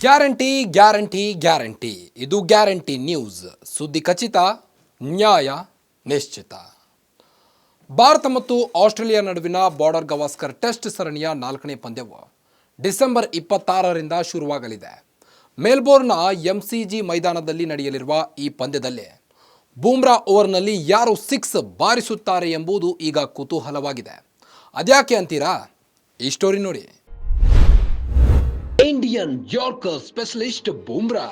Guarantee guarantee guarantee. ಇದು guarantee news. ಸುದ್ದಿ ಖಚಿತ, ನ್ಯಾಯ ನಿಶ್ಚಿತ. ಭಾರತ ಮತ್ತು ಆಸ್ಟ್ರೇಲಿಯಾ ನಡುವಿನ ಬಾರ್ಡರ್ ಗವಾಸ್ಕರ್ ಟೆಸ್ಟ್ ಸರಣಿಯ ನಾಲ್ಕನೇ ಪಂದ್ಯವು ಡಿಸೆಂಬರ್ ಇಪ್ಪತ್ತಾರರಿಂದ ಶುರುವಾಗಲಿದೆ. ಮೆಲ್ಬೋರ್ನ್ನ ಎಂಸಿಜಿ ಮೈದಾನದಲ್ಲಿ ನಡೆಯಲಿರುವ ಈ ಪಂದ್ಯದಲ್ಲಿ ಬೂಮ್ರಾ ಓವರ್ನಲ್ಲಿ ಯಾರು ಸಿಕ್ಸ್ ಬಾರಿಸುತ್ತಾರೆ ಎಂಬುದು ಈಗ ಕುತೂಹಲವಾಗಿದೆ. ಅದ್ಯಾಕೆ ಅಂತೀರಾ? ಈ ಸ್ಟೋರಿ ನೋಡಿ. ಇಂಡಿಯನ್ ಯಾರ್ಕರ್ ಸ್ಪೆಷಲಿಸ್ಟ್ ಬೂಮ್ರಾ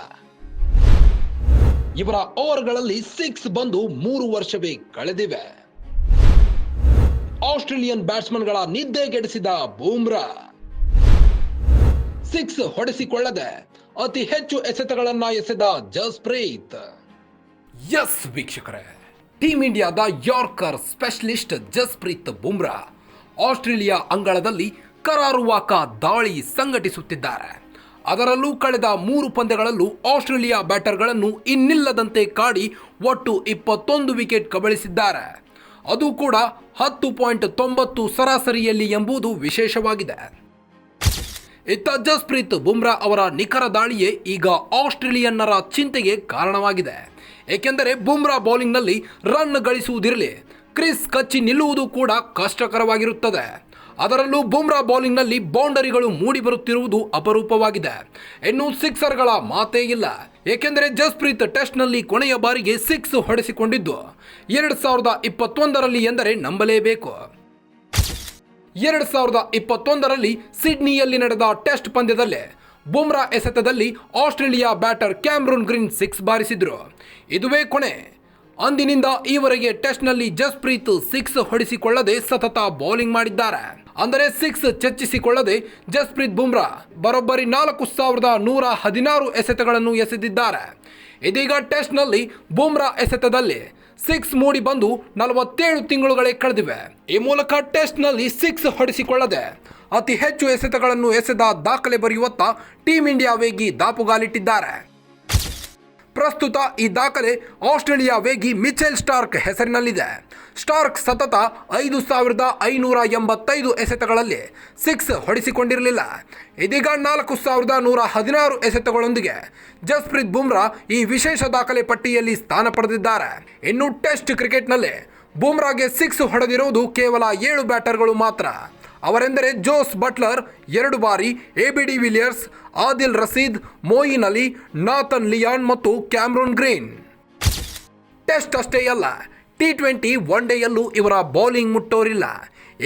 ಇವರ ಓವರ್ಗಳಲ್ಲಿ ಸಿಕ್ಸ್ ಬಂದು ಮೂರು ವರ್ಷವೇ ಕಳೆದಿವೆ. ಆಸ್ಟ್ರೇಲಿಯನ್ ಬ್ಯಾಟ್ಸ್ಮನ್ಗಳ ನಿದ್ದೆಗೆಡಿಸಿದ ಬೂಮ್ರಾ. ಸಿಕ್ಸ್ ಹೊಡೆಸಿಕೊಳ್ಳದೆ ಅತಿ ಹೆಚ್ಚು ಎಸೆತಗಳನ್ನ ಎಸೆದ ಜಸ್ಪ್ರೀತ್. ಎಸ್ ವೀಕ್ಷಕರೇ ಟೀಮ್ ಇಂಡಿಯಾದ yorker specialist Jasprit Bumrah, Australia ಅಂಗಳದಲ್ಲಿ ಕರಾರುವಾಕ ದಾಳಿ ಸಂಘಟಿಸುತ್ತಿದ್ದಾರೆ. ಅದರಲ್ಲೂ ಕಳೆದ ಮೂರು ಪಂದ್ಯಗಳಲ್ಲೂ ಆಸ್ಟ್ರೇಲಿಯಾ ಬ್ಯಾಟರ್ಗಳನ್ನು ಇನ್ನಿಲ್ಲದಂತೆ ಕಾಡಿ ಒಟ್ಟು ಇಪ್ಪತ್ತೊಂದು ವಿಕೆಟ್ ಕಬಳಿಸಿದ್ದಾರೆ. ಅದು ಕೂಡ ಹತ್ತು ಪಾಯಿಂಟ್ ತೊಂಬತ್ತು ಸರಾಸರಿಯಲ್ಲಿ ಎಂಬುದು ವಿಶೇಷವಾಗಿದೆ. ಇತ್ತ ಜಸ್ಪ್ರೀತ್ ಬುಮ್ರಾ ಅವರ ನಿಖರ ದಾಳಿಯೇ ಈಗ ಆಸ್ಟ್ರೇಲಿಯನ್ನರ ಚಿಂತೆಗೆ ಕಾರಣವಾಗಿದೆ. ಏಕೆಂದರೆ ಬುಮ್ರಾ ಬೌಲಿಂಗ್ನಲ್ಲಿ ರನ್ ಗಳಿಸುವುದಿರಲಿ, ಕ್ರಿಸ್ ಕಚ್ಚಿ ನಿಲ್ಲುವುದು ಕೂಡ ಕಷ್ಟಕರವಾಗಿರುತ್ತದೆ. ಅದರಲ್ಲೂ ಬುಮ್ರಾ ಬೌಲಿಂಗ್ನಲ್ಲಿ ಬೌಂಡರಿಗಳು ಮೂಡಿ ಬರುತ್ತಿರುವುದು ಅಪರೂಪವಾಗಿದೆ. ಇನ್ನು ಸಿಕ್ಸರ್ಗಳ ಮಾತೇ ಇಲ್ಲ. ಏಕೆಂದರೆ ಜಸ್ಪ್ರೀತ್ ಟೆಸ್ಟ್ನಲ್ಲಿ ಕೊನೆಯ ಬಾರಿಗೆ ಸಿಕ್ಸ್ ಹೊಡೆಸಿಕೊಂಡಿದ್ದು. ಎರಡು ಸಾವಿರದ ಇಪ್ಪತ್ತೊಂದರಲ್ಲಿ ಎಂದರೆ ನಂಬಲೇಬೇಕು. ಎರಡು ಸಾವಿರದ ಇಪ್ಪತ್ತೊಂದರಲ್ಲಿ ಸಿಡ್ನಿಯಲ್ಲಿ ನಡೆದ ಟೆಸ್ಟ್ ಪಂದ್ಯದಲ್ಲಿ ಬುಮ್ರಾ ಎಸೆತದಲ್ಲಿ Australia batter Cameron Green six ಬಾರಿಸಿದ್ರು. ಇದುವೇ ಕೊನೆ. ಅಂದಿನಿಂದ ಈವರೆಗೆ ಟೆಸ್ಟ್ನಲ್ಲಿ ಜಸ್ಪ್ರೀತ್ ಸಿಕ್ಸ್ ಹೊಡಿಸಿಕೊಳ್ಳದೆ ಸತತ ಬೌಲಿಂಗ್ ಮಾಡಿದ್ದಾರೆ. ಅಂದರೆ ಸಿಕ್ಸ್ ಚರ್ಚಿಸಿಕೊಳ್ಳದೆ ಜಸ್ಪ್ರೀತ್ ಬುಮ್ರಾ ಬರೋಬ್ಬರಿ ನಾಲ್ಕು ಸಾವಿರದ ನೂರ ಹದಿನಾರು ಎಸೆತಗಳನ್ನು ಎಸೆದಿದ್ದಾರೆ. ಇದೀಗ ಟೆಸ್ಟ್ನಲ್ಲಿ ಬುಮ್ರಾ ಎಸೆತದಲ್ಲಿ ಸಿಕ್ಸ್ ಮೂಡಿ ಬಂದು ನಲವತ್ತೇಳು ತಿಂಗಳುಗಳೇ ಕಳೆದಿವೆ. ಈ ಮೂಲಕ ಟೆಸ್ಟ್ನಲ್ಲಿ ಸಿಕ್ಸ್ ಹೊಡೆಸಿಕೊಳ್ಳದೆ ಅತಿ ಹೆಚ್ಚು ಎಸೆತಗಳನ್ನು ಎಸೆದ ದಾಖಲೆ ಬರೆಯುವತ್ತ ಟೀಂ ಇಂಡಿಯಾ ವೇಗಿ ದಾಪುಗಾಲಿಟ್ಟಿದ್ದಾರೆ. ಪ್ರಸ್ತುತ ಈ ದಾಖಲೆ ಆಸ್ಟ್ರೇಲಿಯಾ ವೇಗಿ ಮಿಚೆಲ್ ಸ್ಟಾರ್ಕ್ ಹೆಸರಿನಲ್ಲಿದೆ. ಸ್ಟಾರ್ಕ್ ಸತತ ಐದು ಸಾವಿರದ ಐನೂರ ಎಂಬತ್ತೈದು ಎಸೆತಗಳಲ್ಲಿ ಸಿಕ್ಸ್ ಹೊಡೆಸಿಕೊಂಡಿರಲಿಲ್ಲ. ಇದೀಗ ನಾಲ್ಕು ಸಾವಿರದ ನೂರ ಹದಿನಾರು ಎಸೆತಗಳೊಂದಿಗೆ ಜಸ್ಪ್ರೀತ್ ಬುಮ್ರಾ ಈ ವಿಶೇಷ ದಾಖಲೆ ಪಟ್ಟಿಯಲ್ಲಿ ಸ್ಥಾನ ಪಡೆದಿದ್ದಾರೆ. ಇನ್ನು ಟೆಸ್ಟ್ ಕ್ರಿಕೆಟ್ನಲ್ಲಿ ಬುಮ್ರಾಗೆ ಸಿಕ್ಸ್ ಹೊಡೆದಿರುವುದು ಕೇವಲ ಏಳು ಬ್ಯಾಟರ್ಗಳು ಮಾತ್ರ. ಅವರೆಂದರೆ ಜೋಸ್ ಬಟ್ಲರ್, ಎರಡು ಬಾರಿ A B de Villiers, Adil Rashid, Moeen Ali, Nathan Lyon ಮತ್ತು ಕ್ಯಾಮ್ರೋನ್ ಗ್ರೀನ್. ಟೆಸ್ಟ್ ಅಷ್ಟೇ ಅಲ್ಲ, ಟಿ ಟ್ವೆಂಟಿ ಒನ್ ಡೇಯಲ್ಲೂ ಇವರ ಬೌಲಿಂಗ್ ಮುಟ್ಟೋರಿಲ್ಲ.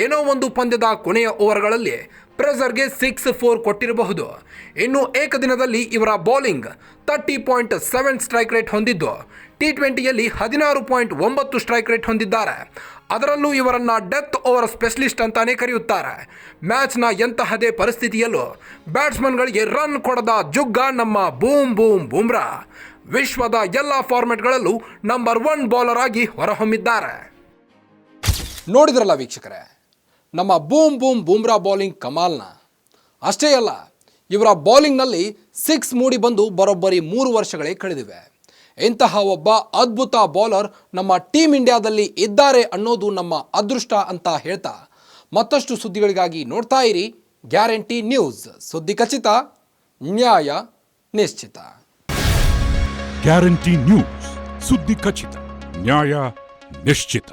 ಏನೋ ಒಂದು ಪಂದ್ಯದ ಕೊನೆಯ ಓವರ್ಗಳಲ್ಲಿ ಪ್ರೆಸರ್ಗೆ ಸಿಕ್ಸ್ ಫೋರ್ ಕೊಟ್ಟಿರಬಹುದು. ಇನ್ನು ಏಕದಿನದಲ್ಲಿ ಇವರ bowling thirty point seven strike rate ಹೊಂದಿದ್ದು ಟಿ ಟ್ವೆಂಟಿಯಲ್ಲಿ ಹದಿನಾರು ಪಾಯಿಂಟ್ ಒಂಬತ್ತು ಸ್ಟ್ರೈಕ್ ರೇಟ್ ಹೊಂದಿದ್ದಾರೆ. ಅದರಲ್ಲೂ ಇವರನ್ನು ಡೆತ್ ಓವರ್ ಸ್ಪೆಷಲಿಸ್ಟ್ ಅಂತಾನೆ ಕರೆಯುತ್ತಾರೆ. ಮ್ಯಾಚ್ನ ಎಂತಹದೇ ಪರಿಸ್ಥಿತಿಯಲ್ಲೂ ಬ್ಯಾಟ್ಸ್ಮನ್ಗಳಿಗೆ ರನ್ ಕೊಡದ ಜುಗ್ಗ ನಮ್ಮ ಬೂಮ್ ಬೂಮ್ ಬೂಮ್ರಾ. ವಿಶ್ವದ ಎಲ್ಲ ಫಾರ್ಮೆಟ್ಗಳಲ್ಲೂ ನಂಬರ್ ಒನ್ ಬೌಲರ್ ಆಗಿ ಹೊರಹೊಮ್ಮಿದ್ದಾರೆ. ನೋಡಿದ್ರಲ್ಲ ವೀಕ್ಷಕರೇ? ನಮ್ಮ ಬೂಮ್ ಬೂಮ್ ಬೂಮ್ರಾ ಬೌಲಿಂಗ್ ಕಮಾಲ್ನ. ಅಷ್ಟೇ ಅಲ್ಲ, ಇವರ ಬೌಲಿಂಗ್ನಲ್ಲಿ ಸಿಕ್ಸ್ ಮೂಡಿ ಬಂದು ಬರೋಬ್ಬರಿ ಮೂರು ವರ್ಷಗಳೇ ಕಳೆದಿವೆ. ಇಂತಹ ಒಬ್ಬ ಅದ್ಭುತ ಬೌಲರ್ ನಮ್ಮ ಟೀಮ್ ಇಂಡಿಯಾದಲ್ಲಿ ಇದ್ದಾರೆ ಅನ್ನೋದು ನಮ್ಮ ಅದೃಷ್ಟ ಅಂತ ಹೇಳ್ತಾ ಮತ್ತಷ್ಟು ಸುದ್ದಿಗಳಿಗಾಗಿ ನೋಡ್ತಾ ಇರಿ ಗ್ಯಾರಂಟಿ ನ್ಯೂಸ್. ಸುದ್ದಿ ಖಚಿತ, ನ್ಯಾಯ ನಿಶ್ಚಿತ. ಗ್ಯಾರಂಟಿ ನ್ಯೂಸ್, ಸುದ್ದಿ ಖಚಿತ, ನ್ಯಾಯ ನಿಶ್ಚಿತ.